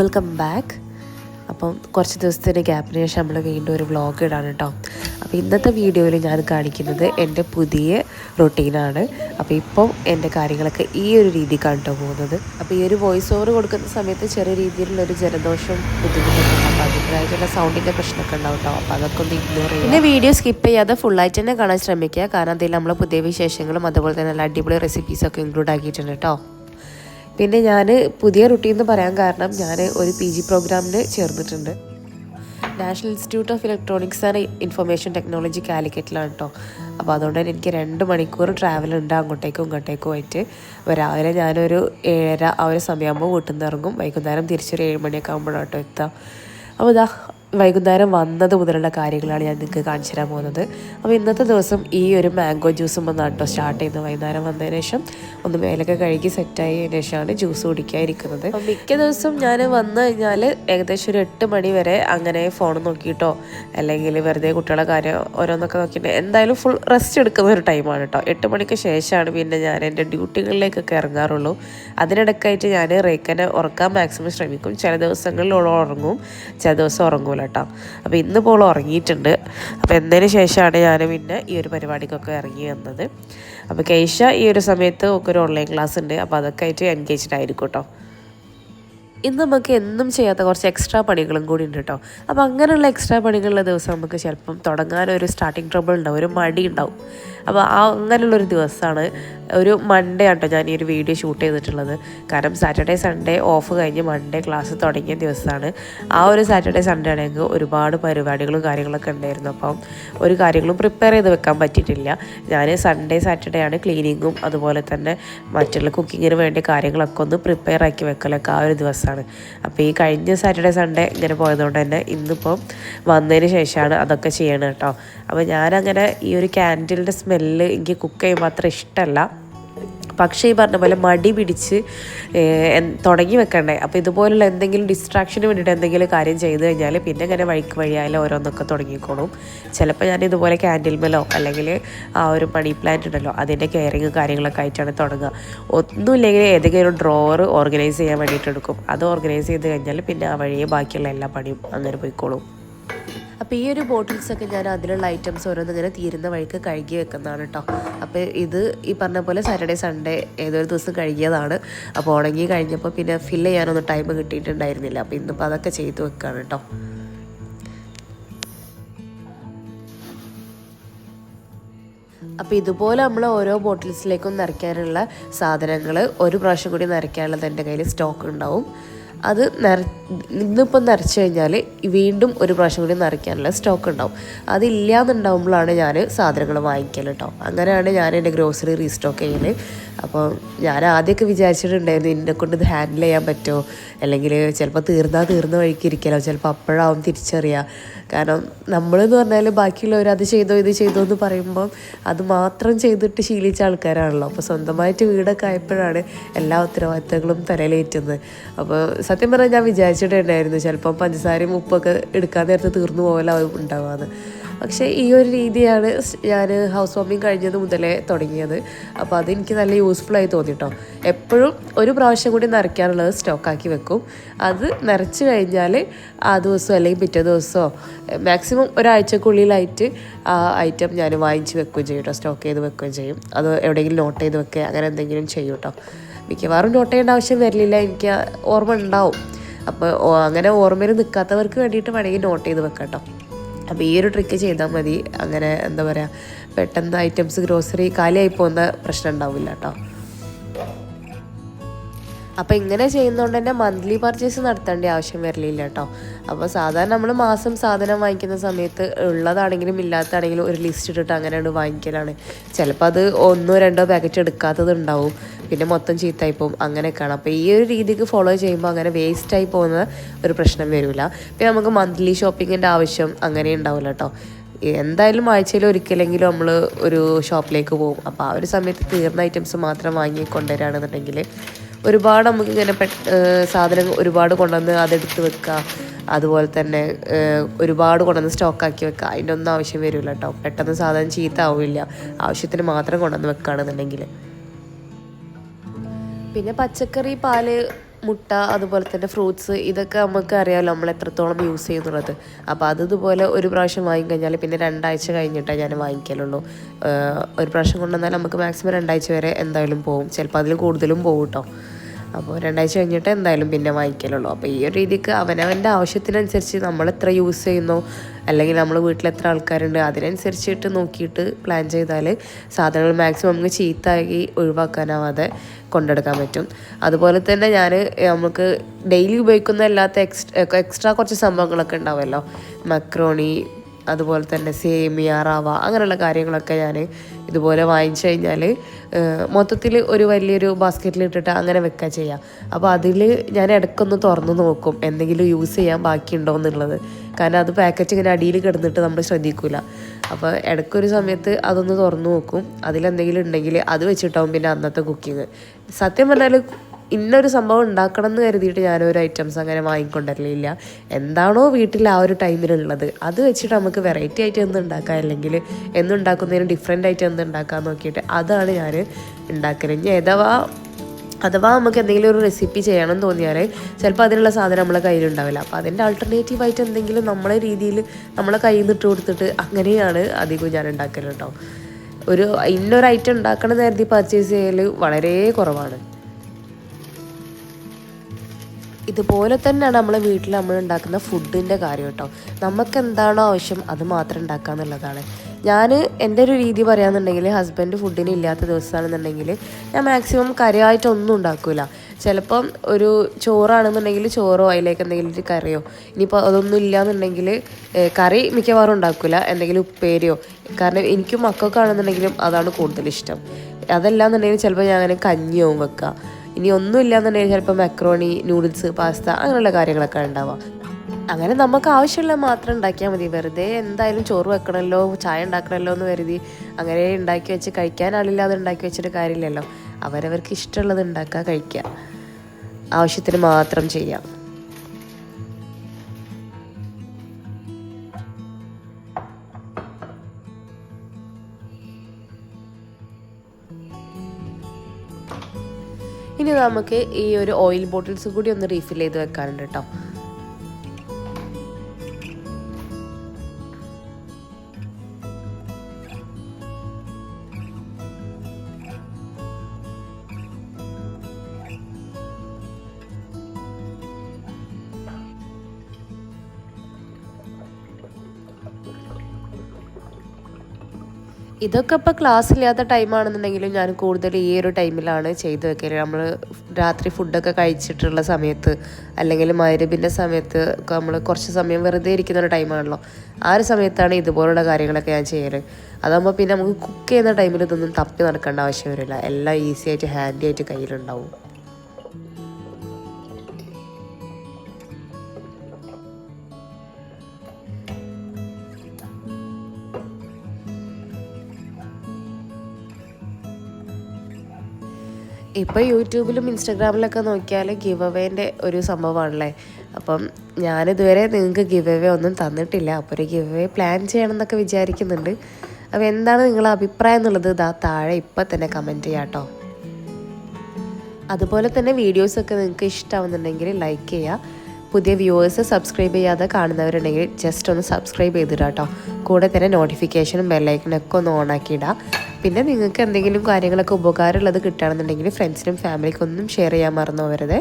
Welcome back. അപ്പം കുറച്ച് ദിവസത്തിന് ഗ്യാപ്പിന് ശേഷം നമ്മൾ വീണ്ടും ഒരു വ്ളോഗ് ഇടാണ് കേട്ടോ അപ്പോൾ ഇന്നത്തെ വീഡിയോയിൽ ഞാൻ കാണിക്കുന്നത് എന്റെ പുതിയ റൊട്ടീനാണ് അപ്പോൾ ഇപ്പം എന്റെ കാര്യങ്ങളൊക്കെ ഈ ഒരു രീതിക്കാണ് കേട്ടോ പോകുന്നത്. അപ്പോൾ ഈ ഒരു വോയിസ് ഓവർ കൊടുക്കുന്ന സമയത്ത് ചെറിയ രീതിയിലുള്ളൊരു ജലദോഷം ബുദ്ധിമുട്ടൊക്കെ ഉണ്ട് അപ്പോൾ അതിന്റെതായിട്ടുള്ള സൗണ്ടിന്റെ പ്രശ്നമൊക്കെ ഉണ്ടാവും കേട്ടോ അപ്പോൾ അതൊക്കെ ഒന്ന് ഇഗ്നോർ ചെയ്യുക. പിന്നെ വീഡിയോ സ്കിപ്പ് ചെയ്യാതെ ഫുള്ളായിട്ട് തന്നെ കാണാൻ ശ്രമിക്കുക. കാരണം അതിൽ നമ്മൾ പുതിയ വിശേഷങ്ങളും അതുപോലെ തന്നെ നല്ല അടിപൊളി റെസിപ്പീസൊക്കെ ഇൻക്ലൂഡ് ആക്കിയിട്ടുണ്ട് കേട്ടോ പിന്നെ ഞാൻ പുതിയ റുട്ടീൻ എന്ന് പറയാൻ കാരണം ഞാൻ ഒരു പി ജി പ്രോഗ്രാമിന് ചേർന്നിട്ടുണ്ട്. National institute of electronics and information technology കാലിക്കറ്റിലാണ് കേട്ടോ അപ്പോൾ അതുകൊണ്ട് തന്നെ എനിക്ക് രണ്ട് മണിക്കൂർ ട്രാവൽ ഉണ്ട് അങ്ങോട്ടേക്കും ഇങ്ങോട്ടേക്കും ആയിട്ട്. അപ്പോൾ രാവിലെ ഞാനൊരു ഏഴര ആ ഒരു സമയമാകുമ്പോൾ വീട്ടിൽ നിന്ന് ഇറങ്ങും. വൈകുന്നേരം തിരിച്ചൊരു ഏഴ് മണിയൊക്കെ ആകുമ്പോഴാണ് കേട്ടോ എത്താം. അപ്പോൾ ഇതാ വൈകുന്നേരം വന്നത് മുതലുള്ള കാര്യങ്ങളാണ് ഞാൻ നിങ്ങൾക്ക് കാണിച്ചു തരാൻ പോകുന്നത്. അപ്പോൾ ഇന്നത്തെ ദിവസം ഈ ഒരു മാംഗോ ജ്യൂസും വന്നാണ് കേട്ടോ സ്റ്റാർട്ട് ചെയ്യുന്നത് വൈകുന്നേരം വന്നതിന് ശേഷം ഒന്ന് മേലൊക്കെ കഴുകി സെറ്റായതിനു ശേഷമാണ് ജ്യൂസ് കുടിക്കാതിരിക്കുന്നത്. അപ്പോൾ മിക്ക ദിവസം ഞാൻ വന്നു കഴിഞ്ഞാൽ ഏകദേശം ഒരു എട്ട് മണി വരെ അങ്ങനെ ഫോൺ നോക്കിയിട്ടോ അല്ലെങ്കിൽ വെറുതെ കുട്ടികളെ കാര്യം ഓരോന്നൊക്കെ നോക്കിയിട്ട് എന്തായാലും ഫുൾ റെസ്റ്റ് എടുക്കുന്ന ഒരു ടൈമാണ് കേട്ടോ എട്ട് മണിക്ക് ശേഷമാണ് പിന്നെ ഞാൻ എന്റെ ഡ്യൂട്ടികളിലേക്കൊക്കെ ഇറങ്ങാറുള്ളൂ. അതിനിടയ്ക്കായിട്ട് ഞാൻ റേക്കനെ ഉറക്കാൻ മാക്സിമം ശ്രമിക്കും. ചില ദിവസങ്ങളിൽ ഉറങ്ങും ചില ദിവസം ഉറങ്ങൂല. കേട്ടോ. അപ്പോൾ ഇന്ന് പോൾ ഉറങ്ങിയിട്ടുണ്ട്. അപ്പോൾ എന്നതിന് ശേഷമാണ് ഞാൻ പിന്നെ ഈ ഒരു പരിപാടിക്കൊക്കെ ഇറങ്ങി വന്നത്. അപ്പോൾ കേശ ഈ ഒരു സമയത്ത് ഒക്കെ ഒരു ഓൺലൈൻ ക്ലാസ് ഉണ്ട്. അപ്പോൾ അതൊക്കെ ആയിട്ട് എൻഗേജ്ഡ് ആയിരിക്കും കേട്ടോ. ഇന്ന് നമുക്ക് എന്നും ചെയ്യാത്ത കുറച്ച് എക്സ്ട്രാ പണികളും കൂടി ഉണ്ട് കേട്ടോ. അപ്പോൾ അങ്ങനെയുള്ള എക്സ്ട്രാ പണികളുള്ള ദിവസം നമുക്ക് ചിലപ്പം തുടങ്ങാനൊരു സ്റ്റാർട്ടിങ് ട്രബിൾ ഉണ്ടാവും. ഒരു മടി ഉണ്ടാവും. അപ്പോൾ ആ അങ്ങനെയുള്ളൊരു ദിവസമാണ് ഒരു മൺഡേ ആട്ടോ ഞാൻ ഈ ഒരു വീഡിയോ ഷൂട്ട് ചെയ്തിട്ടുള്ളത്. കാരണം സാറ്റർഡേ സൺഡേ ഓഫ് കഴിഞ്ഞ് മൺഡേ ക്ലാസ് തുടങ്ങിയ ദിവസമാണ്. ആ ഒരു സാറ്റർഡേ സൺഡേ ആണെങ്കിൽ ഒരുപാട് പരിപാടികളും കാര്യങ്ങളൊക്കെ ഉണ്ടായിരുന്നു. അപ്പം ഒരു കാര്യങ്ങളും പ്രിപ്പയർ ചെയ്ത് വെക്കാൻ പറ്റിയിട്ടില്ല. ഞാൻ സൺഡേ സാറ്റർഡേ ആണ് ക്ലീനിങ്ങും അതുപോലെ തന്നെ മറ്റുള്ള കുക്കിങ്ങിന് വേണ്ടി കാര്യങ്ങളൊക്കെ ഒന്ന് പ്രിപ്പയർ ആക്കി വെക്കലൊക്കെ ആ ഒരു ദിവസമാണ്. അപ്പോൾ ഈ കഴിഞ്ഞ സാറ്റർഡേ സൺഡേ ഇങ്ങനെ പോയതുകൊണ്ട് തന്നെ ഇന്നിപ്പം വന്നതിന് ശേഷമാണ് അതൊക്കെ ചെയ്യണം കേട്ടോ. അപ്പോൾ ഞാനങ്ങനെ ഈ ഒരു ക്യാൻഡിലിന്റെ സ്മെല്ല് എനിക്ക് കുക്ക് ചെയ്യുമ്പോൾ അത്ര ഇഷ്ടമല്ല. പക്ഷേ ഈ പറഞ്ഞ പോലെ മടി പിടിച്ച് തുടങ്ങി വെക്കണ്ടേ. അപ്പോൾ ഇതുപോലുള്ള എന്തെങ്കിലും ഡിസ്ട്രാക്ഷന് വേണ്ടിയിട്ട് എന്തെങ്കിലും കാര്യം ചെയ്ത് കഴിഞ്ഞാൽ പിന്നെ ഇങ്ങനെ വഴിക്ക് വഴിയായാലും ഓരോന്നൊക്കെ തുടങ്ങിക്കോളും. ചിലപ്പോൾ ഞാൻ ഇതുപോലെ ക്യാൻഡിൽ മെലോ അല്ലെങ്കിൽ ആ ഒരു മണി പ്ലാന്റ് ഉണ്ടല്ലോ അതിന്റെ കെയറിങ് കാര്യങ്ങളൊക്കെ ആയിട്ടാണ് തുടങ്ങുക. ഒന്നുമില്ലെങ്കിൽ ഏതെങ്കിലും ഒരു ഡ്രോവർ ഓർഗനൈസ് ചെയ്യാൻ വേണ്ടിയിട്ട് എടുക്കും. അത് ഓർഗനൈസ് ചെയ്ത് കഴിഞ്ഞാൽ പിന്നെ ആ വഴിയെ ബാക്കിയുള്ള എല്ലാ പണിയും അങ്ങനെ പോയിക്കോളും. അപ്പോൾ ഈ ഒരു ബോട്ടിൽസൊക്കെ ഞാൻ അതിലുള്ള ഐറ്റംസ് ഓരോന്നിങ്ങനെ തീരുന്ന വഴിക്ക് കഴുകി വെക്കുന്നതാണ് കേട്ടോ അപ്പോൾ ഇത് ഈ പറഞ്ഞ പോലെ സാറ്റർഡേ സൺഡേ ഏതൊരു ദിവസം കഴുകിയതാണ്. അപ്പോൾ ഉണങ്ങി കഴിഞ്ഞപ്പോൾ പിന്നെ ഫില്ല് ചെയ്യാനൊന്നും ടൈം കിട്ടിയിട്ടുണ്ടായിരുന്നില്ല. അപ്പോൾ ഇന്നിപ്പോൾ അതൊക്കെ ചെയ്ത് വെക്കുകയാണ് കേട്ടോ അപ്പോൾ ഇതുപോലെ നമ്മൾ ഓരോ ബോട്ടിൽസിലേക്കും നിറയ്ക്കാനുള്ള സാധനങ്ങൾ ഒരു പ്രാവശ്യം കൂടി നിറയ്ക്കാനുള്ളത് എന്റെ കയ്യിൽ സ്റ്റോക്ക് ഉണ്ടാവും. അത് നിറ ഇന്നിപ്പം നിറച്ച് കഴിഞ്ഞാൽ വീണ്ടും ഒരു പ്രാവശ്യം കൂടി നിറയ്ക്കാനുള്ള സ്റ്റോക്ക് ഉണ്ടാവും. അതില്ല എന്നുണ്ടാവുമ്പോഴാണ് ഞാൻ സാധനങ്ങൾ വാങ്ങിക്കൽ കേട്ടോ അങ്ങനെയാണ് ഞാൻ എന്റെ ഗ്രോസറി റീസ്റ്റോക്ക് ചെയ്യൽ അപ്പോൾ ഞാൻ ആദ്യമൊക്കെ വിചാരിച്ചിട്ടുണ്ടായിരുന്നു എന്നെ കൊണ്ട് ഇത് ഹാൻഡിൽ ചെയ്യാൻ പറ്റുമോ അല്ലെങ്കിൽ ചിലപ്പോൾ തീർന്നാൽ തീർന്ന വഴിക്ക് ഇരിക്കലോ? ചിലപ്പോൾ അപ്പോഴാവും തിരിച്ചറിയുക കാരണം നമ്മളെന്ന് പറഞ്ഞാൽ ബാക്കിയുള്ളവർ അത് ചെയ്തോ ഇത് ചെയ്തോ എന്ന് പറയുമ്പം അത് മാത്രം ചെയ്തിട്ട് ശീലിച്ച ആൾക്കാരാണല്ലോ. അപ്പോൾ സ്വന്തമായിട്ട് വീടൊക്കെ ആയപ്പോഴാണ് എല്ലാ ഉത്തരവാദിത്തങ്ങളും തലയിലേറ്റുന്നത്. അപ്പോൾ സത്യം പറഞ്ഞാൽ ഞാൻ വിചാരിച്ചിട്ടുണ്ടായിരുന്നു ചിലപ്പം പഞ്ചസാരയും ഉപ്പൊക്കെ എടുക്കാൻ നേരത്ത് തീർന്നു പോകലോ ഉണ്ടാവാന്ന്. പക്ഷേ ഈ ഒരു രീതിയാണ് ഞാൻ ഹൗസ് വാമിങ് കഴിഞ്ഞത് മുതലേ തുടങ്ങിയത്. അപ്പോൾ അതെനിക്ക് നല്ല യൂസ്ഫുൾ ആയി തോന്നിട്ടോ. എപ്പോഴും ഒരു പ്രാവശ്യം കൂടി നിറയ്ക്കാനുള്ളത് സ്റ്റോക്കാക്കി വെക്കും. അത് നിറച്ച് കഴിഞ്ഞാൽ ആ ദിവസം അല്ലെങ്കിൽ പിറ്റേ ദിവസമോ മാക്സിമം ഒരാഴ്ചക്കുള്ളിലായിട്ട് ആ ഐറ്റം ഞാൻ വാങ്ങിച്ച് വെക്കുകയും ചെയ്യും കേട്ടോ സ്റ്റോക്ക് ചെയ്ത് വെക്കുകയും ചെയ്യും. അത് എവിടെയെങ്കിലും നോട്ട് ചെയ്ത് വെക്കുക അങ്ങനെ എന്തെങ്കിലും ചെയ്യും കേട്ടോ മിക്കവാറും നോട്ട് ചെയ്യേണ്ട ആവശ്യം വരില്ല. എനിക്ക് ഓർമ്മ ഉണ്ടാവും. അപ്പോൾ അങ്ങനെ ഓർമ്മയിൽ നിൽക്കാത്തവർക്ക് വേണ്ടിയിട്ട് വേണമെങ്കിൽ നോട്ട് ചെയ്ത് വെക്കാം കേട്ടോ അപ്പോൾ ഈ ഒരു ട്രിക്ക് ചെയ്താൽ മതി. അങ്ങനെ എന്താ പറയുക പെട്ടെന്ന് ഐറ്റംസ് ഗ്രോസറി കാലിയായി പോകുന്ന പ്രശ്നം ഉണ്ടാവില്ല കേട്ടോ അപ്പോൾ ഇങ്ങനെ ചെയ്യുന്നതുകൊണ്ട് തന്നെ മന്ത്ലി പർച്ചേസ് നടത്തേണ്ട ആവശ്യം വരലില്ല കേട്ടോ. അപ്പോൾ സാധാരണ നമ്മൾ മാസം സാധനം വാങ്ങിക്കുന്ന സമയത്ത് ഉള്ളതാണെങ്കിലും ഇല്ലാത്തതാണെങ്കിലും ഒരു ലിസ്റ്റ് ഇട്ടിട്ട് അങ്ങനെയാണ് വാങ്ങിക്കലാണ്. ചിലപ്പോൾ അത് ഒന്നോ രണ്ടോ പാക്കറ്റ് എടുക്കാത്തത് ഉണ്ടാവും. പിന്നെ മൊത്തം ചീത്തായി പോകും. അങ്ങനെയൊക്കെയാണ്. അപ്പോൾ ഈ ഒരു രീതിക്ക് ഫോളോ ചെയ്യുമ്പോൾ അങ്ങനെ വേസ്റ്റായി പോകുന്ന ഒരു പ്രശ്നം വരില്ല പിന്നെ നമുക്ക് മന്ത്ലി ഷോപ്പിങ്ങിന്റെ ആവശ്യം അങ്ങനെ ഉണ്ടാവില്ല കേട്ടോ. എന്തായാലും ആഴ്ചയിൽ ഒരിക്കലെങ്കിലും നമ്മൾ ഒരു ഷോപ്പിലേക്ക് പോകും. അപ്പോൾ ആ ഒരു സമയത്ത് തീർന്ന ഐറ്റംസ് മാത്രം വാങ്ങി കൊണ്ടുവരികയാണെന്നുണ്ടെങ്കിൽ ഒരുപാട് നമുക്ക് ഇങ്ങനെ സാധനങ്ങൾ ഒരുപാട് കൊണ്ടുവന്ന് അതെടുത്ത് വെക്കുക അതുപോലെ തന്നെ ഒരുപാട് കൊണ്ടുവന്ന് സ്റ്റോക്കാക്കി വെക്കുക അതിന്റെ ഒന്നും ആവശ്യം വരില്ല കേട്ടോ പെട്ടെന്ന് സാധനം ചീത്ത ആവില്ല ആവശ്യത്തിന് മാത്രം കൊണ്ടുവന്ന് വെക്കുകയാണെന്നുണ്ടെങ്കിൽ പിന്നെ പച്ചക്കറി പാൽ മുട്ട അതുപോലെ തന്നെ ഫ്രൂട്ട്സ് ഇതൊക്കെ നമുക്ക് അറിയാമല്ലോ നമ്മൾ എത്രത്തോളം യൂസ് ചെയ്യുന്നുള്ളത്. അപ്പോൾ അത് ഇതുപോലെ ഒരു പ്രാവശ്യം വാങ്ങിക്കഴിഞ്ഞാൽ പിന്നെ രണ്ടാഴ്ച കഴിഞ്ഞിട്ടേ ഞാൻ വാങ്ങിക്കലുള്ളൂ. ഒരു പ്രാവശ്യം കൊണ്ടുവന്നാൽ നമുക്ക് മാക്സിമം രണ്ടാഴ്ച വരെ എന്തായാലും പോകും ചിലപ്പോൾ അതിൽ കൂടുതലും പോകും കേട്ടോ അപ്പോൾ രണ്ടാഴ്ച കഴിഞ്ഞിട്ട് എന്തായാലും പിന്നെ വാങ്ങിക്കലുള്ളൂ. അപ്പോൾ ഈ ഒരു രീതിക്ക് അവനവന്റെ ആവശ്യത്തിനനുസരിച്ച് നമ്മൾ എത്ര യൂസ് ചെയ്യുന്നു അല്ലെങ്കിൽ നമ്മൾ വീട്ടിൽ എത്ര ആൾക്കാരുണ്ട് അതിനനുസരിച്ചിട്ട് നോക്കിയിട്ട് പ്ലാൻ ചെയ്താൽ സാധനങ്ങൾ മാക്സിമം നമുക്ക് ചീത്താക്കി ഒഴിവാക്കാനാവാതെ കൊണ്ടെടുക്കാൻ പറ്റും. അതുപോലെ തന്നെ ഞാൻ നമുക്ക് ഡെയിലി ഉപയോഗിക്കുന്ന അല്ലാത്ത എക്സ്ട്രാ എക്സ്ട്രാ കുറച്ച് സംഭവങ്ങളൊക്കെ ഉണ്ടാവുമല്ലോ. മക്രോണി അതുപോലെ തന്നെ സേമിയ റവ അങ്ങനെയുള്ള കാര്യങ്ങളൊക്കെ ഞാൻ ഇതുപോലെ വാങ്ങിച്ചു കഴിഞ്ഞാൽ മൊത്തത്തിൽ ഒരു വലിയൊരു ബാസ്ക്കറ്റിൽ ഇട്ടിട്ട് അങ്ങനെ വെക്കുക ചെയ്യാം. അപ്പോൾ അതിൽ ഞാൻ ഇടയ്ക്കൊന്ന് തുറന്ന് നോക്കും എന്തെങ്കിലും യൂസ് ചെയ്യാൻ ബാക്കിയുണ്ടോ എന്നുള്ളത്. കാരണം അത് പാക്കറ്റ് ഇങ്ങനെ അടിയിൽ കിടന്നിട്ട് നമ്മൾ ശ്രദ്ധിക്കില്ല അപ്പോൾ ഇടയ്ക്കൊരു സമയത്ത് അതൊന്ന് തുറന്നു നോക്കും. അതിലെന്തെങ്കിലും ഉണ്ടെങ്കിൽ അത് വെച്ചിട്ടാവും പിന്നെ അന്നത്തെ കുക്കിങ്. സത്യം പറഞ്ഞാൽ ഇന്നൊരു സംഭവം ഉണ്ടാക്കണം എന്ന് കരുതിയിട്ട് ഞാനൊരു ഐറ്റംസ് അങ്ങനെ വാങ്ങിക്കൊണ്ടരില്ല എന്താണോ വീട്ടിൽ ആ ഒരു ടൈമിലുള്ളത് അത് വെച്ചിട്ട് നമുക്ക് വെറൈറ്റി ആയിട്ട് എന്ത് ഉണ്ടാക്കാം. അല്ലെങ്കിൽ എന്നുണ്ടാക്കുന്നതിന് ഡിഫറെന്റ് ആയിട്ട് എന്ത് ഉണ്ടാക്കാൻ നോക്കിയിട്ട് അതാണ് ഞാൻ ഉണ്ടാക്കുന്നത് ഇനി അഥവാ അഥവാ നമുക്ക് എന്തെങ്കിലും ഒരു റെസിപ്പി ചെയ്യണം എന്ന് തോന്നിയാൽ ചിലപ്പോൾ അതിനുള്ള സാധനം നമ്മളെ കയ്യിലുണ്ടാവില്ല അപ്പോൾ അതിന്റെ ആൾട്ടർനേറ്റീവായിട്ട് എന്തെങ്കിലും നമ്മളെ രീതിയിൽ നമ്മളെ കയ്യിൽ നിന്ന് ഇട്ട് കൊടുത്തിട്ട് അങ്ങനെയാണ് അധികവും ഞാൻ ഉണ്ടാക്കൽ കേട്ടോ ഒരു ഇന്നൊരു ഐറ്റം ഉണ്ടാക്കണം നേരത്തെ പർച്ചേസ് ചെയ്യൽ വളരെ കുറവാണ്. ഇതുപോലെ തന്നെയാണ് നമ്മളെ വീട്ടിൽ നമ്മൾ ഉണ്ടാക്കുന്ന ഫുഡിന്റെ കാര്യം കേട്ടോ. നമുക്ക് എന്താണോ ആവശ്യം അത് മാത്രം ഉണ്ടാക്കുക എന്നുള്ളതാണ്. ഞാൻ എന്റെ ഒരു രീതി പറയാമെന്നുണ്ടെങ്കിൽ ഹസ്ബൻഡ് ഫുഡിന് ഇല്ലാത്ത ദിവസമാണെന്നുണ്ടെങ്കിൽ ഞാൻ മാക്സിമം കറിയായിട്ടൊന്നും ഉണ്ടാക്കില്ല ചിലപ്പം ഒരു ചോറാണെന്നുണ്ടെങ്കിൽ ചോറോ അതിലേക്ക് എന്തെങ്കിലും ഒരു കറിയോ ഇനിയിപ്പോൾ അതൊന്നും ഇല്ലയെന്നുണ്ടെങ്കിൽ കറി മിക്കവാറും ഉണ്ടാക്കില്ല എന്തെങ്കിലും ഉപ്പേരിയോ. കാരണം എനിക്കും മക്കൾക്കാണെന്നുണ്ടെങ്കിലും അതാണ് കൂടുതൽ ഇഷ്ടം അതല്ലാന്നുണ്ടെങ്കിൽ ചിലപ്പോൾ ഞാൻ അങ്ങനെ കഞ്ഞിയാവും വെക്കുക. ഇനി ഒന്നും പറഞ്ഞാൽ ചിലപ്പോൾ മെക്രോണി നൂഡിൽസ് പാസ്ത അങ്ങനെയുള്ള കാര്യങ്ങളൊക്കെ ഉണ്ടാവാം. അങ്ങനെ നമുക്ക് ആവശ്യമുള്ള മാത്രം ഉണ്ടാക്കിയാൽ മതി. വെറുതെ എന്തായാലും ചോറ് വെക്കണമല്ലോ ചായ ഉണ്ടാക്കണമല്ലോ എന്ന് കരുതി അങ്ങനെ ഉണ്ടാക്കി വെച്ച് കഴിക്കാൻ ആളില്ലാതെ ഉണ്ടാക്കി വെച്ചിട്ട് കാര്യമില്ലല്ലോ. അവരവർക്ക് ഇഷ്ടമുള്ളത് ഉണ്ടാക്കുക കഴിക്കുക ആവശ്യത്തിന് മാത്രം ചെയ്യാം. ഇനി നമുക്ക് ഈ ഒരു ഓയിൽ ബോട്ടിൽസ് കൂടി ഒന്ന് റീഫിൽ ചെയ്ത് വെക്കാനുണ്ട് കേട്ടോ ഇതൊക്കെ ഇപ്പോൾ ക്ലാസ് ഇല്ലാത്ത ടൈമാണെന്നുണ്ടെങ്കിലും ഞാൻ കൂടുതൽ ഈ ഒരു ടൈമിലാണ് ചെയ്തു വെക്കൽ. നമ്മൾ രാത്രി ഫുഡൊക്കെ കഴിച്ചിട്ടുള്ള സമയത്ത് അല്ലെങ്കിൽ മരുബിന്റെ സമയത്ത് നമ്മൾ കുറച്ച് സമയം വെറുതെ ഇരിക്കുന്ന ഒരു ടൈമാണല്ലോ ആ ഒരു സമയത്താണ് ഇതുപോലുള്ള കാര്യങ്ങളൊക്കെ ഞാൻ ചെയ്യൽ. അതാകുമ്പോൾ പിന്നെ നമുക്ക് കുക്ക് ചെയ്യുന്ന ടൈമിൽ ഇതൊന്നും തപ്പി നടക്കേണ്ട ആവശ്യം വരില്ല. എല്ലാം ഈസി ആയിട്ട് ഹാൻഡി ആയിട്ട് കയ്യിലുണ്ടാവും. ഇപ്പോൾ യൂട്യൂബിലും ഇൻസ്റ്റഗ്രാമിലൊക്കെ നോക്കിയാൽ ഗിവ് അവേന്റെ ഒരു സംഭവമാണല്ലേ അപ്പം ഞാനിതുവരെ നിങ്ങൾക്ക് ഗിവ് അവേ ഒന്നും തന്നിട്ടില്ല. അപ്പോൾ ഒരു ഗിവ് അവേ പ്ലാൻ ചെയ്യണം എന്നൊക്കെ വിചാരിക്കുന്നുണ്ട്. അപ്പോൾ എന്താണ് നിങ്ങളുടെ അഭിപ്രായം എന്നുള്ളത്? ഇതാ താഴെ ഇപ്പം തന്നെ കമന്റ് ചെയ്യാം കേട്ടോ അതുപോലെ തന്നെ വീഡിയോസൊക്കെ നിങ്ങൾക്ക് ഇഷ്ടമാവുന്നുണ്ടെങ്കിൽ ലൈക്ക് ചെയ്യുക പുതിയ വ്യൂവേഴ്സ് സബ്സ്ക്രൈബ് ചെയ്യാതെ കാണുന്നവരുണ്ടെങ്കിൽ ജസ്റ്റ് ഒന്ന് സബ്സ്ക്രൈബ് ചെയ്തിടാം കേട്ടോ കൂടെ തന്നെ നോട്ടിഫിക്കേഷനും ബെല്ലൈക്കനൊക്കെ ഒന്ന് ഓണാക്കി ഇടാം പിന്നെ നിങ്ങൾക്ക് എന്തെങ്കിലും കാര്യങ്ങളൊക്കെ ഉപകാരമുള്ളത് കിട്ടുകയാണെന്നുണ്ടെങ്കിൽ ഫ്രണ്ട്സിനും ഫാമിലിക്കൊന്നും ഷെയർ ചെയ്യാൻ മറന്നു പോകരുത്.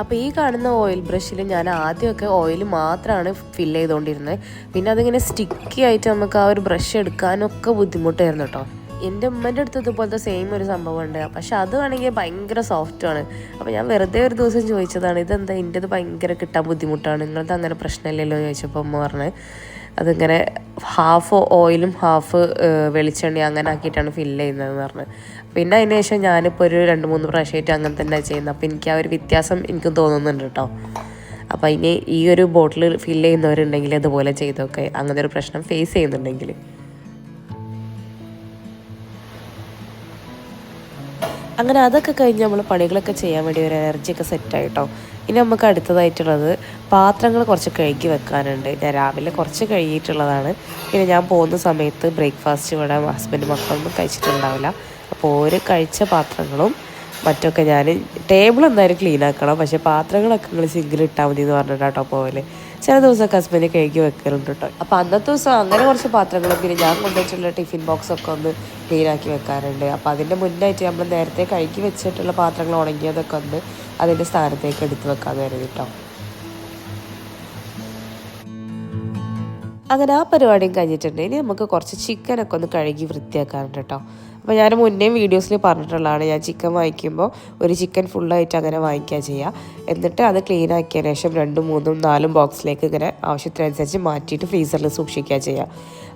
അപ്പോൾ ഈ കാണുന്ന ഓയിൽ ബ്രഷിൽ ഞാൻ ആദ്യമൊക്കെ ഓയിൽ മാത്രമാണ് ഫില്ല് ചെയ്തുകൊണ്ടിരുന്നത് പിന്നെ അതിങ്ങനെ സ്റ്റിക്കി ആയിട്ട് നമുക്ക് ആ ഒരു ബ്രഷ് എടുക്കാനൊക്കെ ബുദ്ധിമുട്ടായിരുന്നു കേട്ടോ എന്റെ ഉമ്മന്റെ അടുത്ത് ഇതുപോലത്തെ സെയിം ഒരു സംഭവം ഉണ്ട് പക്ഷെ അത് വേണമെങ്കിൽ ഭയങ്കര സോഫ്റ്റാണ് അപ്പോൾ ഞാൻ വെറുതെ ഒരു ദിവസം ചോദിച്ചതാണ് ഇതെന്താ എന്റെത് ഭയങ്കര കിട്ടാൻ ബുദ്ധിമുട്ടാണ്? നിങ്ങളത് അങ്ങനെ പ്രശ്നമില്ലല്ലോ? എന്ന് ചോദിച്ചപ്പോൾ അമ്മ പറഞ്ഞ് അതിങ്ങനെ ഹാഫ് ഓയിലും ഹാഫ് വെളിച്ചെണ്ണയും അങ്ങനെ ആക്കിയിട്ടാണ് ഫില്ല് ചെയ്യുന്നതെന്ന് പറഞ്ഞ്. പിന്നെ അതിന് ശേഷം ഞാനിപ്പോൾ ഒരു രണ്ട് മൂന്ന് പ്രാവശ്യമായിട്ട് അങ്ങനെ തന്നെ ചെയ്യുന്നത് അപ്പോൾ എനിക്ക് ആ ഒരു വ്യത്യാസം എനിക്ക് തോന്നുന്നുണ്ട് കേട്ടോ അപ്പോൾ ഇനി ഈ ഒരു ബോട്ടിൽ ഫില്ല് ചെയ്യുന്നവരുണ്ടെങ്കിൽ അതുപോലെ ചെയ്തൊക്കെ. അങ്ങനെ ഒരു പ്രശ്നം ഫേസ് ചെയ്യുന്നുണ്ടെങ്കിൽ. അങ്ങനെ അതൊക്കെ കഴിഞ്ഞ് നമ്മൾ പണികളൊക്കെ ചെയ്യാൻ വേണ്ടി ഒരു എനർജിയൊക്കെ സെറ്റായിട്ടോ ഇനി നമുക്ക് അടുത്തതായിട്ടുള്ളത് പാത്രങ്ങൾ കുറച്ച് കഴുകി വെക്കാനുണ്ട്. ഞാൻ രാവിലെ കുറച്ച് കഴുകിയിട്ടുള്ളതാണ്. പിന്നെ ഞാൻ പോകുന്ന സമയത്ത് ബ്രേക്ക്ഫാസ്റ്റ് ഇവിടെ ഹസ്ബൻഡ് മക്കളൊന്നും കഴിച്ചിട്ടുണ്ടാവില്ല. അപ്പോൾ ഒരു കഴിച്ച പാത്രങ്ങളും മറ്റൊക്കെ ഞാൻ ടേബിൾ എന്തായാലും ക്ലീൻ ആക്കണം. പക്ഷേ പാത്രങ്ങളൊക്കെ നിങ്ങൾ സിങ്കിൽ ഇട്ടാൽ മതി എന്ന് പറഞ്ഞിട്ടാട്ടോ പോലെ ചില ദിവസമൊക്കെ ഹസ്ബൻഡ് കഴുകി വെക്കലുണ്ട് കേട്ടോ അപ്പോൾ അന്നത്തെ ദിവസം അങ്ങനെ കുറച്ച് പാത്രങ്ങളും പിന്നെ ഞാൻ കൊണ്ടുവച്ചിട്ടുള്ള ടിഫിൻ ബോക്സ് ഒക്കെ ഒന്ന് ക്ലീൻ ആക്കി വെക്കാറുണ്ട്. അപ്പോൾ അതിന്റെ മുന്നായിട്ട് നമ്മൾ നേരത്തെ കഴുകി വെച്ചിട്ടുള്ള പാത്രങ്ങൾ ഉണങ്ങിയതൊക്കെ ഒന്ന് അതിന്റെ സ്ഥാനത്തേക്ക് എടുത്ത് വെക്കാമെന്ന് കരുതി കേട്ടോ അങ്ങനെ ആ പരിപാടിയും കഴിഞ്ഞിട്ടുണ്ട്. ഇനി നമുക്ക് കുറച്ച് ചിക്കനൊക്കെ ഒന്ന് കഴുകി വൃത്തിയാക്കാറുണ്ട് കേട്ടോ. അപ്പോൾ ഞാൻ മുന്നേ വീഡിയോസിൽ പറഞ്ഞിട്ടുള്ളതാണ്. ഞാൻ ചിക്കൻ വാങ്ങിക്കുമ്പോൾ ഒരു ചിക്കൻ ഫുള്ളായിട്ട് അങ്ങനെ വാങ്ങിക്കുക ചെയ്യുക എന്നിട്ട് അത് ക്ലീൻ ആക്കിയതിന് ശേഷം രണ്ടും മൂന്നും നാലും ബോക്സിലേക്ക് ഇങ്ങനെ ആവശ്യത്തിനനുസരിച്ച് മാറ്റിയിട്ട് ഫ്രീസറിൽ സൂക്ഷിക്കുക ചെയ്യുക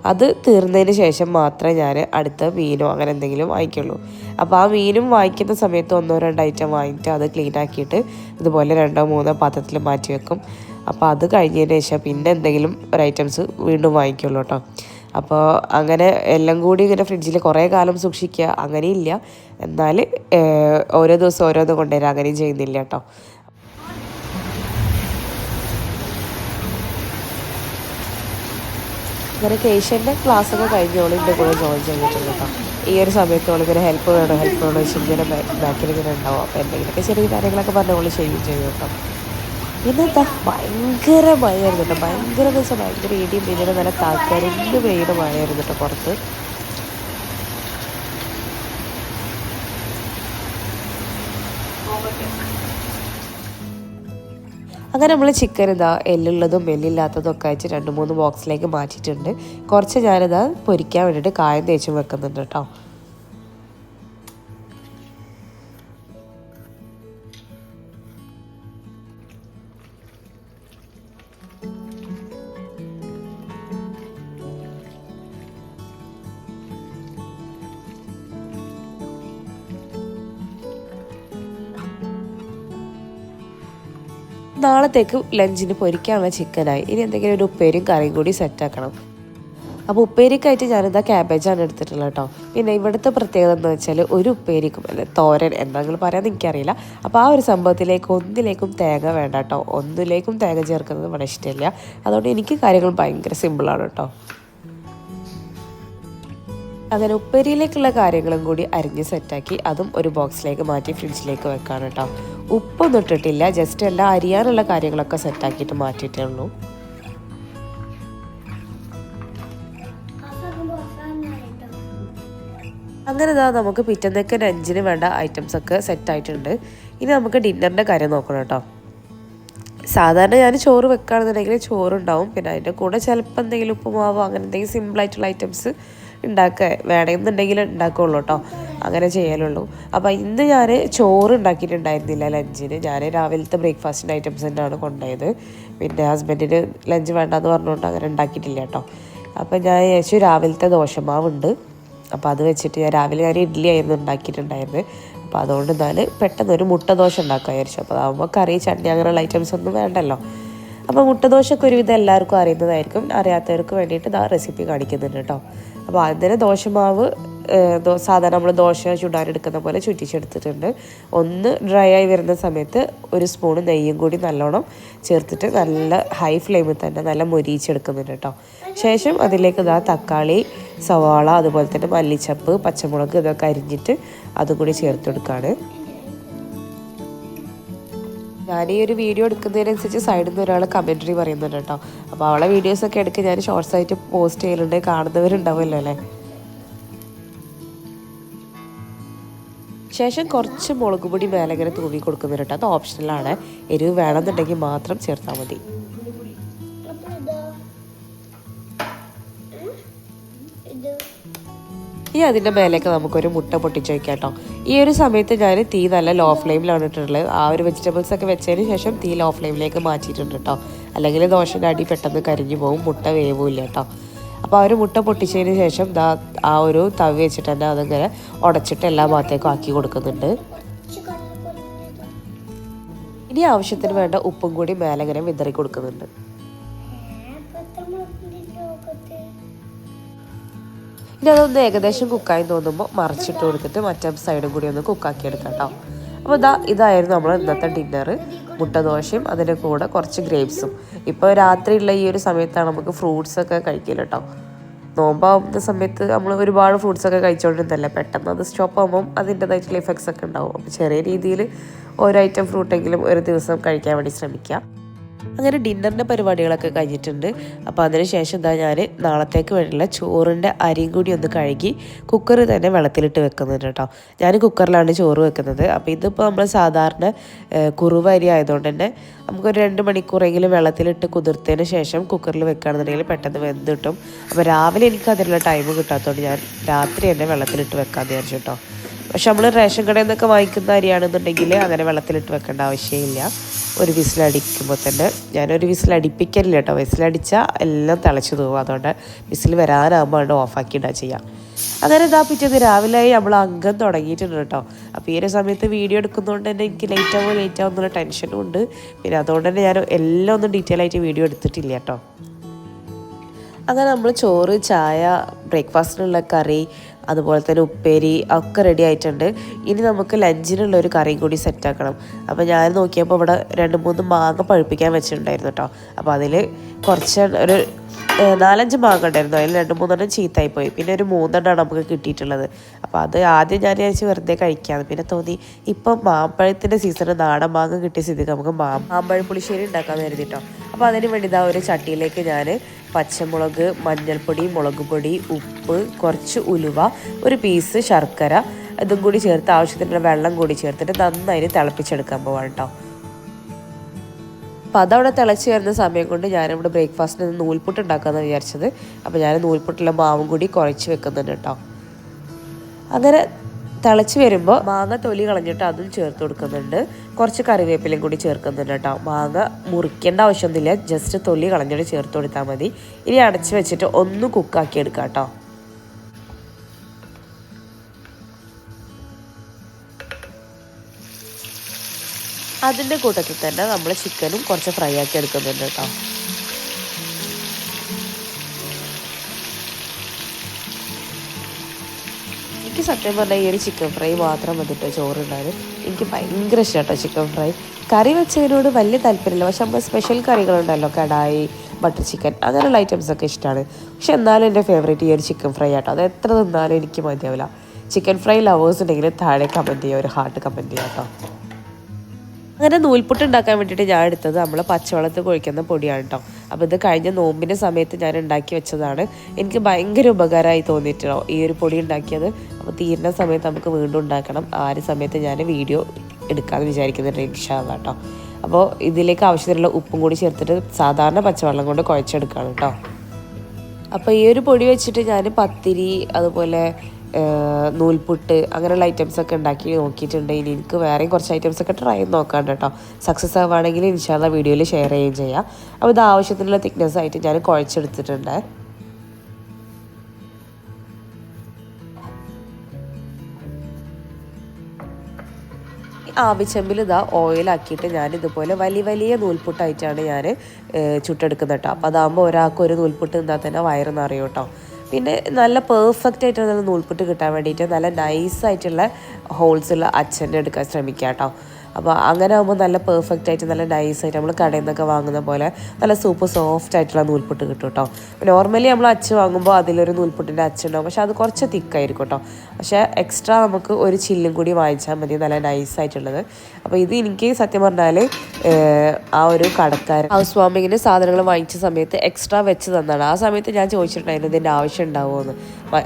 അത് തീർന്നതിന് ശേഷം മാത്രമേ ഞാൻ അടുത്ത മീനോ അങ്ങനെ എന്തെങ്കിലും വാങ്ങിക്കുള്ളൂ. അപ്പോൾ ആ മീനും വാങ്ങിക്കുന്ന സമയത്ത് ഒന്നോ രണ്ടോ ഐറ്റം വാങ്ങിയിട്ട് അത് ക്ലീൻ ആക്കിയിട്ട് ഇതുപോലെ രണ്ടോ മൂന്നോ പാത്രത്തിൽ മാറ്റി വെക്കും. അപ്പോൾ അത് കഴിഞ്ഞതിന് ശേഷം പിന്നെ എന്തെങ്കിലും ഒരു ഐറ്റംസ് വീണ്ടും വാങ്ങിക്കുള്ളൂ കേട്ടോ. അപ്പോൾ അങ്ങനെ എല്ലാം കൂടി ഇങ്ങനെ ഫ്രിഡ്ജിൽ കുറേ കാലം സൂക്ഷിക്കുക അങ്ങനെയില്ല എന്നാൽ ഓരോ ദിവസം ഓരോന്ന് കൊണ്ടുവരാം അങ്ങനെയും ചെയ്യുന്നില്ല കേട്ടോ. അങ്ങനെ കേശന്റെ ക്ലാസ്സൊക്കെ കഴിഞ്ഞോളും എന്റെ കൂടെ ജോയിൻ ചെയ്തിട്ടുണ്ട് കേട്ടോ. ഈ ഒരു സമയത്തോളം ഇങ്ങനെ ഹെൽപ്പ് വേണോ ഹെൽപ്പ് വേണോ വെച്ച് ഇങ്ങനെ ബാക്കിൽ ഇങ്ങനെ ഉണ്ടാവും. അപ്പോൾ എന്തെങ്കിലുമൊക്കെ ചെറിയ കാര്യങ്ങളൊക്കെ പറഞ്ഞോളൂ ചെയ്യുകയും ചെയ്യും കേട്ടോ. പിന്നെന്താ ഭയങ്കര മഴയായിരുന്നു കേട്ടോ. ഭയങ്കര എന്ന് വെച്ചാൽ ഭയങ്കര ഇടിയും ഇതിന് നല്ല താൽക്കാലിന് പെയ്യുന്ന മഴയായിരുന്നു കേട്ടോ പുറത്ത്. അങ്ങനെ നമ്മൾ ചിക്കൻ ഇതാ എല്ലുള്ളതും എല്ലില്ലാത്തതും ഒക്കെ അയച്ച് രണ്ട് മൂന്ന് ബോക്സിലേക്ക് മാറ്റിയിട്ടുണ്ട്. കുറച്ച് ഞാനിതാ പൊരിക്കാൻ വേണ്ടിയിട്ട് കായം തേച്ചും വെക്കുന്നുണ്ട് കേട്ടോ. നാളത്തേക്ക് ലഞ്ചിന് പൊരിക്കാനുള്ള ചിക്കനായി. ഇനി എന്തെങ്കിലും ഒരു ഉപ്പേരിയും കറിയും കൂടി സെറ്റാക്കണം അപ്പോൾ ഉപ്പേരിക്കായിട്ട് ഞാനിതാ ക്യാബേജാണ് എടുത്തിട്ടുള്ളത് കേട്ടോ പിന്നെ ഇവിടുത്തെ പ്രത്യേകത എന്ന് വെച്ചാൽ ഒരു ഉപ്പേരിക്കും അല്ലെ തോരൻ എന്തെങ്കിലും പറയാൻ എനിക്കറിയില്ല. അപ്പോൾ ആ ഒരു സംഭവത്തിലേക്ക് ഒന്നിലേക്കും തേങ്ങ വേണ്ട കേട്ടോ ഒന്നിലേക്കും തേങ്ങ ചേർക്കുന്നത് വളരെ ഇഷ്ടമില്ല. അതുകൊണ്ട് എനിക്ക് കാര്യങ്ങൾ ഭയങ്കര സിമ്പിളാണ് കേട്ടോ അങ്ങനെ ഉപ്പേരിയിലേക്കുള്ള കാര്യങ്ങളും കൂടി അരിഞ്ഞ് സെറ്റാക്കി അതും ഒരു ബോക്സിലേക്ക് മാറ്റി ഫ്രിഡ്ജിലേക്ക് വെക്കാൻ കേട്ടോ. ഉപ്പൊന്നും ഇട്ടിട്ടില്ല ജസ്റ്റ് എല്ലാം അരിയാനുള്ള കാര്യങ്ങളൊക്കെ സെറ്റാക്കിയിട്ട് മാറ്റിയിട്ടേ ഉള്ളൂ. അങ്ങനെ ഇതാ നമുക്ക് പിറ്റന്നേക്ക് ലഞ്ചിന് വേണ്ട ഐറ്റംസ് ഒക്കെ സെറ്റ് ആയിട്ടുണ്ട് ഇനി നമുക്ക് ഡിന്നറിന്റെ കാര്യം നോക്കണം കേട്ടോ. സാധാരണ ഞാൻ ചോറ് വെക്കുകയാണെന്നുണ്ടെങ്കിൽ ചോറുണ്ടാവും. പിന്നെ അതിന്റെ കൂടെ ചിലപ്പോൾ എന്തെങ്കിലും ഉപ്പുമാവോ അങ്ങനെ എന്തെങ്കിലും സിമ്പിളായിട്ടുള്ള ഐറ്റംസ് ഉണ്ടാക്കുക. വേണമെന്നുണ്ടെങ്കിൽ ഉണ്ടാക്കുകയുള്ളൂ കേട്ടോ അങ്ങനെ ചെയ്യലുള്ളൂ. അപ്പോൾ ഇന്ന് ഞാൻ ചോറ് ഉണ്ടാക്കിയിട്ടുണ്ടായിരുന്നില്ല ലഞ്ചിന്. ഞാൻ രാവിലത്തെ ബ്രേക്ക്ഫാസ്റ്റിന്റെ ഐറ്റംസ് തന്നെയാണ് കൊണ്ടുപോയത്. പിന്നെ ഹസ്ബൻഡിന് ലഞ്ച് വേണ്ടെന്ന് പറഞ്ഞുകൊണ്ട് അങ്ങനെ ഉണ്ടാക്കിയിട്ടില്ല കേട്ടോ അപ്പോൾ ഞാൻ വിചാരിച്ചു രാവിലത്തെ ദോശമാവുണ്ട്. അപ്പോൾ അത് വെച്ചിട്ട് ഞാൻ രാവിലെ ഞാൻ ഇഡ്ഡലി ആയിരുന്നു ഉണ്ടാക്കിയിട്ടുണ്ടായിരുന്നത്. അപ്പോൾ അതുകൊണ്ട് ഞാൻ പെട്ടെന്ന് ഒരു മുട്ട ദോശ ഉണ്ടാക്കാൻ വിചാരിച്ചു. അപ്പോൾ അതാകുമ്പോൾ കറി ചട്നി അങ്ങനെയുള്ള ഐറ്റംസ് ഒന്നും വേണ്ടല്ലോ. അപ്പോൾ മുട്ടദോശയൊക്കെ ഒരുവിധം എല്ലാവർക്കും അറിയുന്നതായിരിക്കും. അറിയാത്തവർക്ക് വേണ്ടിയിട്ട് ഇതാ റെസിപ്പി കാണിക്കുന്നുണ്ട് കേട്ടോ അപ്പോൾ അതിന് ദോശമാവ് സാധാരണ നമ്മൾ ദോശ ചുടാനെടുക്കുന്ന പോലെ ചുറ്റിച്ചെടുത്തിട്ടുണ്ട്. ഒന്ന് ഡ്രൈ ആയി വരുന്ന സമയത്ത് ഒരു സ്പൂൺ നെയ്യും കൂടി നല്ലോണം ചേർത്തിട്ട് നല്ല ഹൈ ഫ്ലെയിമിൽ തന്നെ നല്ല മൊരിയിച്ചെടുക്കുന്നുണ്ട് കേട്ടോ. ശേഷം അതിലേക്ക് ഇതാ തക്കാളി സവാള അതുപോലെ തന്നെ മല്ലിച്ചപ്പ് പച്ചമുളക് ഇതൊക്കെ അരിഞ്ഞിട്ട് അതും കൂടി ചേർത്ത് കൊടുക്കുകയാണ് ഞാൻ ഈ ഒരു വീഡിയോ എടുക്കുന്നതിനനുസരിച്ച് സൈഡിൽ നിന്ന് ഒരാൾ കമൻട്രി പറയുന്നുണ്ട് കേട്ടോ. അപ്പോൾ അവളെ വീഡിയോസൊക്കെ എടുക്കുക ഞാൻ ഷോർട്സ് ആയിട്ട് പോസ്റ്റ് ചെയ്യലുണ്ട് കാണുന്നവരുണ്ടാവുമല്ലോ അല്ലേ? ശേഷം കുറച്ച് മുളക് പൊടി മേലെ ഇങ്ങനെ തൂവി കൊടുക്കുന്നുണ്ട് അത് ഓപ്ഷണലാണ് എരിവ് വേണമെന്നുണ്ടെങ്കിൽ മാത്രം ചേർത്താൽ മതി. ഇനി അതിന്റെ മേലേക്ക് നമുക്കൊരു മുട്ട പൊട്ടിച്ച് വയ്ക്കാം കേട്ടോ ഈ ഒരു സമയത്ത് ഞാൻ തീ നല്ല ലോ ഫ്ലെയിമിലാണ് ഇട്ടിട്ടുള്ളത്. ആ ഒരു വെജിറ്റബിൾസ് ഒക്കെ വെച്ചതിന് ശേഷം തീ ലോ ഫ്ലെയിമിലേക്ക് മാറ്റിയിട്ടുണ്ട് കേട്ടോ. അല്ലെങ്കിൽ ദോശയുടെ അടി പെട്ടെന്ന് കരിഞ്ഞു പോകും മുട്ട വേവില്ല കേട്ടോ. അപ്പോൾ ആ ഒരു മുട്ട പൊട്ടിച്ചതിന് ശേഷം ദാ ആ ഒരു തവി വെച്ചിട്ട് തന്നെ അതിങ്ങനെ ഉടച്ചിട്ട് എല്ലാ ഭാഗത്തേക്കും ആക്കി കൊടുക്കുന്നുണ്ട്. ഇനി ആവശ്യത്തിന് വേണ്ട ഉപ്പും കൂടി മേലങ്ങനെ വിതറി കൊടുക്കുന്നുണ്ട്. ഇനി അതൊന്ന് ഏകദേശം കുക്കായി തോന്നുമ്പോൾ മറിച്ചിട്ട് കൊടുത്തിട്ട് മറ്റേ സൈഡും കൂടി ഒന്ന് കുക്കാക്കി എടുക്കാം കേട്ടോ അപ്പോൾ ഇതാ ഇതായിരുന്നു നമ്മൾ ഇന്നത്തെ ഡിന്നർ മുട്ടദോശയും അതിന്റെ കൂടെ കുറച്ച് ഗ്രേപ്സും ഇപ്പോൾ രാത്രിയുള്ള ഈ ഒരു സമയത്താണ് നമുക്ക് ഫ്രൂട്ട്സ് ഒക്കെ കഴിക്കില്ല കേട്ടോ നോമ്പാവുന്ന സമയത്ത് നമ്മൾ ഒരുപാട് ഫ്രൂട്ട്സ് ഒക്കെ കഴിച്ചുകൊണ്ടിരുന്നല്ലേ പെട്ടെന്ന് അത് സ്റ്റോപ്പ് ആകുമ്പം അതിന്റെതായിട്ടുള്ള ഇഫക്ട്സ് ഒക്കെ ഉണ്ടാവും. അപ്പോൾ ചെറിയ രീതിയിൽ ഓരോ ഐറ്റം ഫ്രൂട്ടെങ്കിലും ഒരു ദിവസം കഴിക്കാൻ വേണ്ടി ശ്രമിക്കുക അങ്ങനെ ഡിന്നറിന്റെ പരിപാടികളൊക്കെ കഴിഞ്ഞിട്ടുണ്ട്. അപ്പോൾ അതിനുശേഷം എന്താ ഞാൻ നാളത്തേക്ക് വേണ്ടിയുള്ള ചോറിന്റെ അരിയും കൂടി ഒന്ന് കഴുകി കുക്കർ തന്നെ വെള്ളത്തിലിട്ട് വെക്കുന്നുണ്ട് കേട്ടോ. ഞാൻ കുക്കറിലാണ് ചോറ് വെക്കുന്നത്. അപ്പോൾ ഇതിപ്പോൾ നമ്മൾ സാധാരണ കുറുവ അരി ആയതുകൊണ്ട് തന്നെ നമുക്കൊരു രണ്ട് മണിക്കൂറെങ്കിലും വെള്ളത്തിലിട്ട് കുതിർത്തതിന് ശേഷം കുക്കറിൽ വെക്കുകയാണെന്നുണ്ടെങ്കിൽ പെട്ടെന്ന് വെന്ത് കിട്ടും. അപ്പോൾ രാവിലെ എനിക്ക് അതിനുള്ള ടൈം കിട്ടാത്തതുകൊണ്ട് ഞാൻ രാത്രി തന്നെ വെള്ളത്തിലിട്ട് വെക്കാമെന്ന് വിചാരിച്ചു കേട്ടോ. പക്ഷെ നമ്മൾ റേഷൻ കടയിൽ നിന്നൊക്കെ വാങ്ങിക്കുന്ന അരിയാണെന്നുണ്ടെങ്കിൽ അങ്ങനെ വെള്ളത്തിലിട്ട് വെക്കേണ്ട ആവശ്യമില്ല. ഒരു വിസിലടിക്കുമ്പോൾ തന്നെ ഞാനൊരു വിസിലടിപ്പിക്കലില്ല കേട്ടോ. വിസിലടിച്ചാൽ എല്ലാം തിളച്ച് തൂവും അതുകൊണ്ട് വിസിൽ വരാനാകുമ്പോൾ അത് ഓഫാക്കി ഇടുക ചെയ്യാം. അങ്ങനെ ഇതാ പിറ്റേന്ന് രാവിലെ നമ്മൾ അംഗം തുടങ്ങിയിട്ടുണ്ട് കേട്ടോ. അപ്പോൾ ഈ ഒരു സമയത്ത് വീഡിയോ എടുക്കുന്നതുകൊണ്ട് തന്നെ എനിക്ക് ലേറ്റ് ആവുമോ ലേറ്റ് ആവും എന്നുള്ള ടെൻഷനും ഉണ്ട്. പിന്നെ അതുകൊണ്ട് തന്നെ ഞാൻ എല്ലാം ഒന്നും ഡീറ്റെയിൽ ആയിട്ട് വീഡിയോ എടുത്തിട്ടില്ല കേട്ടോ. അങ്ങനെ നമ്മൾ ചോറ് ചായ ബ്രേക്ക്ഫാസ്റ്റിനുള്ള കറി അതുപോലെ തന്നെ ഉപ്പേരി ഒക്കെ റെഡി ആയിട്ടുണ്ട്. ഇനി നമുക്ക് ലഞ്ചിനുള്ള ഒരു കറിയും കൂടി സെറ്റാക്കണം അപ്പോൾ ഞാൻ നോക്കിയപ്പോൾ ഇവിടെ രണ്ട് മൂന്ന് മാങ്ങ പഴുപ്പിക്കാൻ വെച്ചിട്ടുണ്ടായിരുന്നു കേട്ടോ അപ്പോൾ അതിൽ കുറച്ച് ഒരു നാലഞ്ച് മാങ്ങ ഉണ്ടായിരുന്നു. അതിൽ രണ്ട് മൂന്നെണ്ണം ചീത്തായിപ്പോയി പിന്നെ ഒരു മൂന്നെണ്ണമാണ് നമുക്ക് കിട്ടിയിട്ടുള്ളത്. അപ്പോൾ അത് ആദ്യം ഞാൻ വിചാരിച്ച് വെറുതെ കഴിക്കാമെന്ന് പിന്നെ തോന്നി ഇപ്പം മാമ്പഴത്തിന്റെ സീസണിൽ നാടൻ മാങ്ങ കിട്ടിയ സ്ഥിതിക്ക് നമുക്ക് മാമ്പഴ പുളിശ്ശേരി ഉണ്ടാക്കാമെന്ന് കരുതിട്ടോ. അപ്പോൾ അതിന് വേണ്ടി ഇതാ ഒരു ചട്ടിയിലേക്ക് ഞാൻ പച്ചമുളക് മഞ്ഞൾപ്പൊടി മുളക് പൊടി ഉപ്പ് കുറച്ച് ഉലുവ ഒരു പീസ് ശർക്കര ഇതും കൂടി ചേർത്ത് ആവശ്യത്തിനുള്ള വെള്ളം കൂടി ചേർത്തിട്ട് നന്നായി തിളപ്പിച്ചെടുക്കാൻ പോവാണ് കേട്ടോ അപ്പോൾ അതവിടെ തിളച്ച് വരുന്ന സമയം കൊണ്ട് ഞാനിവിടെ ബ്രേക്ക്ഫാസ്റ്റിന് നൂൽപുട്ട് ഉണ്ടാക്കാമെന്ന് വിചാരിച്ചത്. അപ്പോൾ ഞാൻ നൂൽപുട്ടിലെ മാവും കൂടി കുഴച്ച് വെക്കുന്നുണ്ട് കേട്ടോ അങ്ങനെ തിളച്ച് വരുമ്പോൾ മാങ്ങ തൊലി കളഞ്ഞിട്ട് അതും ചേർത്ത് കൊടുക്കുന്നുണ്ട്. കുറച്ച് കറിവേപ്പിലയും കൂടി ചേർക്കുന്നുണ്ട് കേട്ടോ. മാങ്ങ മുറിക്കേണ്ട ആവശ്യമൊന്നുമില്ല. ജസ്റ്റ് തൊലി കളഞ്ഞിട്ട് ചേർത്ത് കൊടുത്താൽ മതി. ഇനി അടച്ച് വെച്ചിട്ട് ഒന്ന് കുക്കാക്കി എടുക്കാം കേട്ടോ. അതിന്റെ കൂട്ടത്തിൽ തന്നെ നമ്മൾ ചിക്കനും കുറച്ച് ഫ്രൈ ആക്കി എടുക്കുന്നുണ്ട് കേട്ടോ. സത്യം പറഞ്ഞാൽ ഈ ഒരു ചിക്കൻ ഫ്രൈ മാത്രം വന്നിട്ട് ചോറുണ്ടായിരുന്നു എനിക്ക് ഭയങ്കര ഇഷ്ടമാട്ടോ ചിക്കൻ ഫ്രൈ കറി വെച്ചതിനോട് വലിയ താല്പര്യമില്ല. പക്ഷെ നമ്മൾ സ്പെഷ്യൽ കറികളുണ്ടല്ലോ കടായി ബട്ടർ ചിക്കൻ അങ്ങനെയുള്ള ഐറ്റംസ് ഒക്കെ ഇഷ്ടമാണ് പക്ഷെ എന്നാലും എന്റെ ഫേവറേറ്റ് ഈ ഒരു ചിക്കൻ ഫ്രൈ ആട്ടോ. അത് എത്ര നിന്നാലും എനിക്ക് മതിയാവില്ല. ചിക്കൻ ഫ്രൈ ലവേഴ്സ് ഉണ്ടെങ്കിൽ താഴെ കമന്റ് ചെയ്യുക ഒരു ഹാർട്ട് കമന്റ് ചെയ്യാം കേട്ടോ. അങ്ങനെ നൂൽപുട്ട് ഉണ്ടാക്കാൻ വേണ്ടിയിട്ട് ഞാൻ എടുത്തത് നമ്മൾ പച്ചവെള്ളത്തിൽ കുഴിക്കുന്ന പൊടിയാണ് കേട്ടോ അപ്പോൾ ഇത് കഴിഞ്ഞ നോമ്പിന്റെ സമയത്ത് ഞാൻ ഉണ്ടാക്കി വെച്ചതാണ്. എനിക്ക് ഭയങ്കര ഉപകാരമായി തോന്നിയിട്ടോ ഈ ഒരു പൊടി ഉണ്ടാക്കിയത്. അപ്പോൾ തീരുന്ന സമയത്ത് നമുക്ക് വീണ്ടും ഉണ്ടാക്കണം. ആ ഒരു സമയത്ത് ഞാൻ വീഡിയോ എടുക്കാമെന്ന് വിചാരിക്കുന്നുണ്ട് ഇൻഷാല്ല കേട്ടോ അപ്പോൾ ഇതിലേക്ക് ആവശ്യത്തിനുള്ള ഉപ്പും കൂടി ചേർത്തിട്ട് സാധാരണ പച്ചവെള്ളം കൊണ്ട് കുഴച്ചെടുക്കുകയാണ് കേട്ടോ അപ്പോൾ ഈ ഒരു പൊടി വെച്ചിട്ട് ഞാൻ പത്തിരി അതുപോലെ നൂൽപുട്ട് അങ്ങനെയുള്ള ഐറ്റംസ് ഒക്കെ ഉണ്ടാക്കി നോക്കിയിട്ടുണ്ട്. ഇനി എനിക്ക് വേറെയും കുറച്ച് ഐറ്റംസ് ഒക്കെ ട്രൈ ചെയ്ത് നോക്കാം കേട്ടോ സക്സസ് ആവുകയാണെങ്കിൽ ഇൻഷാല്ല വീഡിയോയിൽ ഷെയർ ചെയ്യുകയും ചെയ്യാം. അപ്പോൾ ഇത് ആവശ്യത്തിനുള്ള തിക്നെസ് ആയിട്ട് ഞാൻ കുഴച്ചെടുത്തിട്ടുണ്ട്. ആവിച്ചമ്പിൽ ഇതാ ഓയിലാക്കിയിട്ട് ഞാൻ ഇതുപോലെ വലിയ വലിയ നൂൽപുട്ടായിട്ടാണ് ഞാൻ ചുട്ടെടുക്കുന്നത് കേട്ടോ അപ്പോൾ അതാകുമ്പോൾ ഒരാൾക്ക് ഒരു നൂൽപുട്ട് നിന്നാൽ തന്നെ വയറ് നിറയും കേട്ടോ പിന്നെ നല്ല പെർഫെക്റ്റ് ആയിട്ടുള്ള നൂൽപുട്ട് കിട്ടാൻ വേണ്ടിയിട്ട് നല്ല നൈസായിട്ടുള്ള ഹോൾസ് ഉള്ള അച്ഛന്റെ എടുക്കാൻ ശ്രമിക്കുക കേട്ടോ അപ്പോൾ അങ്ങനെ ആകുമ്പോൾ നല്ല പെർഫെക്റ്റ് ആയിട്ട് നല്ല നൈസായിട്ട് നമ്മൾ കടയിൽ നിന്നൊക്കെ വാങ്ങുന്ന പോലെ നല്ല സൂപ്പർ സോഫ്റ്റ് ആയിട്ടുള്ള നൂൽപുട്ട് കിട്ടും കേട്ടോ. നോർമലി നമ്മൾ അച്ച് വാങ്ങുമ്പോൾ അതിലൊരു നൂൽപുട്ടിന്റെ അച്ചുണ്ടാവും പക്ഷേ അത് കുറച്ച് തിക്കായിരിക്കും കേട്ടോ. പക്ഷേ എക്സ്ട്രാ നമുക്ക് ഒരു ചില്ലും കൂടി വാങ്ങിച്ചാൽ മതി. നല്ല നൈസായിട്ടുള്ളത് അപ്പോൾ ഇത് എനിക്ക് സത്യം പറഞ്ഞാൽ ആ ഒരു കടക്കാരൻ ഹൗസ് വാമിങ്ങിന് സാധനങ്ങൾ വാങ്ങിച്ച സമയത്ത് എക്സ്ട്രാ വെച്ച് തന്നാണ്. ആ സമയത്ത് ഞാൻ ചോദിച്ചിട്ടുണ്ടായിരുന്നു ഇതിന്റെ ആവശ്യം ഉണ്ടാവുമോ എന്ന്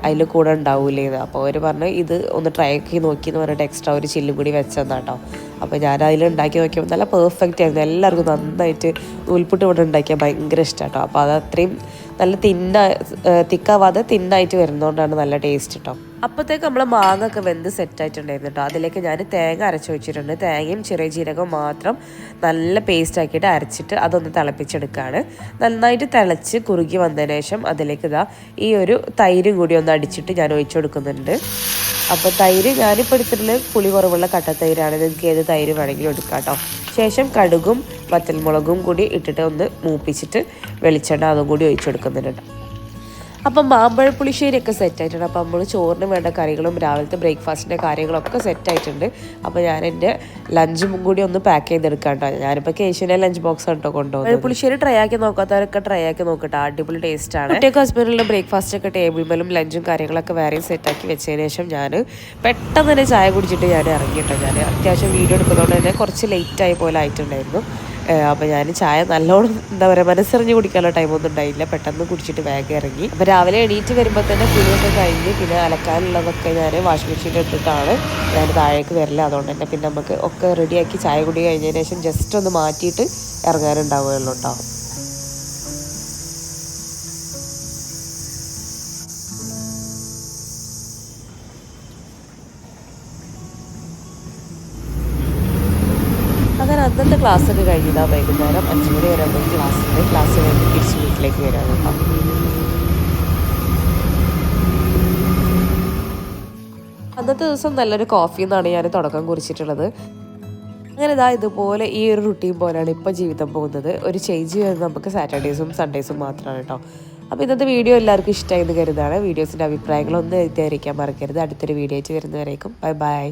അതിൽ കൂടെ ഉണ്ടാവൂലേ അപ്പോൾ അവർ പറഞ്ഞു ഇത് ഒന്ന് ട്രൈ ആക്കി നോക്കി എന്ന് പറഞ്ഞിട്ട് എക്സ്ട്രാ ഒരു ചില്ലും കൂടി വെച്ചെന്നാട്ടോ അപ്പോൾ ഞാൻ അതിൽ ഉണ്ടാക്കി നോക്കിയപ്പോൾ നല്ല പെർഫെക്റ്റ് ആയിരുന്നു. എല്ലാവർക്കും നന്നായിട്ട് നൂൽപുട്ട് കൊണ്ട് ഉണ്ടാക്കിയാൽ ഭയങ്കര ഇഷ്ടമാട്ടോ അപ്പോൾ അത് അത്രയും നല്ല തിന്ന തിക്കാവാതെ തിന്നായിട്ട് വരുന്നതുകൊണ്ടാണ് നല്ല ടേസ്റ്റ് കേട്ടോ അപ്പോഴത്തേക്ക് നമ്മൾ മാങ്ങ ഒക്കെ വെന്ത് സെറ്റായിട്ടുണ്ടായിരുന്നു കേട്ടോ അതിലേക്ക് ഞാൻ തേങ്ങ അരച്ച് വെച്ചിട്ടുണ്ട് തേങ്ങയും ചെറിയ ജീരകവും മാത്രം നല്ല പേസ്റ്റ് ആക്കിയിട്ട് അരച്ചിട്ട് അതൊന്ന് തിളപ്പിച്ചെടുക്കുകയാണ് നന്നായിട്ട് തിളച്ച് കുറുകി വന്നതിന് ശേഷം അതിലേക്ക് ഇതാ ഈ ഒരു തൈരും കൂടി ഒന്ന് അടിച്ചിട്ട് ഞാൻ ഒഴിച്ചു കൊടുക്കുന്നുണ്ട്. അപ്പോൾ തൈര് ഞാനിപ്പോൾ എടുത്തിട്ടുള്ളത് പുളി കുറവുള്ള കട്ടത്തൈരാണ് നിങ്ങൾക്ക് ഏത് തൈര് വേണമെങ്കിലും എടുക്കാം കേട്ടോ ശേഷം കടുകും വറ്റൽമുളകും കൂടി ഇട്ടിട്ട് ഒന്ന് മൂപ്പിച്ചിട്ട് വെളിച്ചെണ്ണ അതും കൂടി ഒഴിച്ചു കൊടുക്കുന്നുണ്ട്. കേട്ടോ അപ്പം മാമ്പഴ പുളിശ്ശേരിയൊക്കെ സെറ്റ് ആയിട്ടുണ്ട്. അപ്പം നമ്മൾ ചോറിന് വേണ്ട കറികളും രാവിലത്തെ ബ്രേക്ക്ഫാസ്റ്റിന്റെ കാര്യങ്ങളൊക്കെ സെറ്റ് ആയിട്ടുണ്ട്. അപ്പോൾ ഞാൻ എന്റെ ലഞ്ചും കൂടി ഒന്ന് പാക്ക് ചെയ്തെടുക്കാം കേട്ടോ ഞാനിപ്പോൾ കേശുവിനെ ലഞ്ച് ബോക്സ് കേട്ടോ കൊണ്ടുപോകും പുളിശ്ശേരി ട്രൈ ആക്കി നോക്കാത്തവരൊക്കെ ട്രൈ ആക്കി നോക്കട്ടെ. അടിപൊളി ടേസ്റ്റ് ആണ്. കുട്ടിയൊക്കെ ഹസ്ബൻഡിന്റെ ബ്രേക്ക്ഫാസ്റ്റ് ഒക്കെ ടേബിൾ മേലും ലഞ്ചും കാര്യങ്ങളൊക്കെ വേറെയും സെറ്റാക്കി വെച്ചതിന് ശേഷം ഞാൻ പെട്ടെന്ന് തന്നെ ചായ കുടിച്ചിട്ട് ഞാൻ ഇറങ്ങിയിട്ടോ ഞാൻ അത്യാവശ്യം വീഡിയോ എടുക്കുന്നതുകൊണ്ട് തന്നെ കുറച്ച് ലേറ്റായി പോലെ ആയിട്ടുണ്ടായിരുന്നു. അപ്പോൾ ഞാൻ ചായ നല്ലോണം എന്താ പറയുക മനസ്സറിഞ്ഞ് കുടിക്കാനുള്ള ടൈമൊന്നും ഉണ്ടായില്ല. പെട്ടെന്ന് കുടിച്ചിട്ട് വേഗം ഇറങ്ങി. അപ്പോൾ രാവിലെ എണീറ്റ് വരുമ്പോൾ തന്നെ കുളിയൊക്കെ കഴിഞ്ഞ് പിന്നെ അലക്കാനുള്ളതൊക്കെ ഞാൻ വാഷിംഗ് മെഷീനിൽ ഇട്ടിട്ടാണ് ഞാൻ താഴേക്ക് വരില്ല അതുകൊണ്ട് തന്നെ പിന്നെ നമുക്ക് ഒക്കെ റെഡിയാക്കി ചായ കുടി കഴിഞ്ഞതിന് ശേഷം ജസ്റ്റ് ഒന്ന് മാറ്റിയിട്ട് ഇറങ്ങാനുണ്ടാവുകയുള്ളൂ കേട്ടോ അങ്ങനെ അന്നത്തെ ക്ലാസ് ഒക്കെ കഴിഞ്ഞാൽ വൈകുന്നേരം അഞ്ച് മണി വരെ നമുക്ക് ക്ലാസ് ഉണ്ട് ക്ലാസ് കഴിഞ്ഞ് തിരിച്ച് വീട്ടിലേക്ക് വരാം കേട്ടോ. അന്നത്തെ ദിവസം നല്ലൊരു കോഫി എന്നാണ് ഞാൻ തുടക്കം കുറിച്ചിട്ടുള്ളത്. അങ്ങനെ ഇതാ ഇതുപോലെ ഈ ഒരു റുട്ടീൻ പോലെയാണ് ഇപ്പോൾ ജീവിതം പോകുന്നത്. ഒരു ചേഞ്ച് ചെയ്യുന്നത് നമുക്ക് സാറ്റർഡേസും സൺഡേസും മാത്രമാണ് കേട്ടോ. അപ്പോൾ ഇന്നത്തെ വീഡിയോ എല്ലാവർക്കും ഇഷ്ടമായി എന്ന് കരുതാണ്. വീഡിയോസിന്റെ അഭിപ്രായങ്ങളൊന്നും എഴുതിയായിരിക്കാൻ മറക്കരുത്. അടുത്തൊരു വീഡിയോ ആയിട്ട് വരുന്നവരേക്കും. Bye bye